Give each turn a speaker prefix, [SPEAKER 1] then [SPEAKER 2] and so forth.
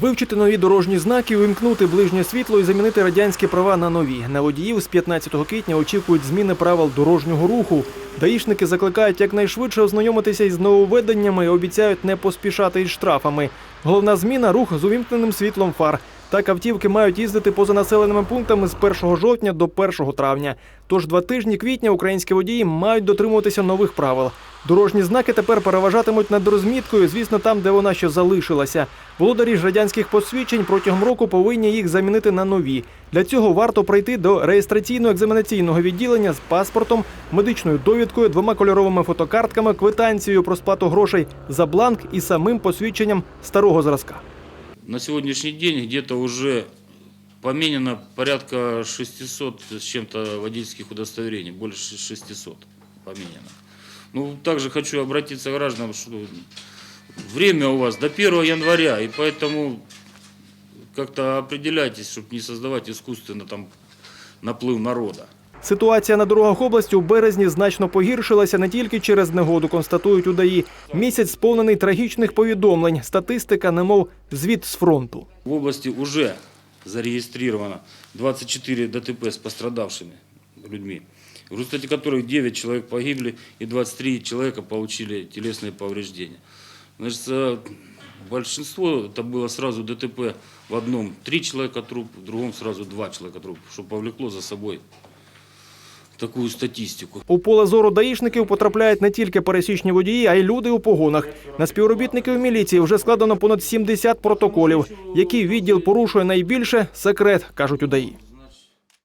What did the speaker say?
[SPEAKER 1] Вивчити нові дорожні знаки, увімкнути ближнє світло і замінити радянські права на нові. На водіїв з 15 квітня очікують зміни правил дорожнього руху. Даїшники закликають якнайшвидше ознайомитися із нововведеннями і обіцяють не поспішати із штрафами. Головна зміна рух з увімкненим світлом фар. Так автівки мають їздити поза населеними пунктами з 1 жовтня до 1 травня. Тож два тижні квітня українські водії мають дотримуватися нових правил. Дорожні знаки тепер переважатимуть над розміткою, звісно, там, де вона ще залишилася. Володарі ж радянських посвідчень протягом року повинні їх замінити на нові. Для цього варто прийти до реєстраційно-екзаменаційного відділення з паспортом, медичною довідкою, двома кольоровими фотокартками, квитанцією про сплату грошей за бланк і самим посвідченням старого зразка.
[SPEAKER 2] На сегодняшний день где-то уже поменено порядка 600 с чем-то водительских удостоверений, больше 600 поменено. Ну, также хочу обратиться к гражданам, что время у вас до 1 января, и поэтому как-то определяйтесь, чтобы не создавать искусственно там наплыв народа.
[SPEAKER 1] Ситуація на дорогах області у березні значно погіршилася не тільки через негоду, констатують удаї. Місяць сповнений трагічних повідомлень. Статистика, немов звіт з фронту.
[SPEAKER 2] В области уже зарегистрировано 24 ДТП с пострадавшими людьми, в результате которых 9 человек погибли и 23 человека получили телесные повреждения. Значит, э, большинство это было сразу ДТП в одном 3 человека труп, в другом сразу 2 человека труп, что повлекло за собой такую статистику.
[SPEAKER 1] У поле зору даїшників потрапляють не тільки пересічні водії, а й люди у погонах. На співробітників міліції вже складено понад 70 протоколів. Який відділ порушує найбільше секрет, кажуть удаї.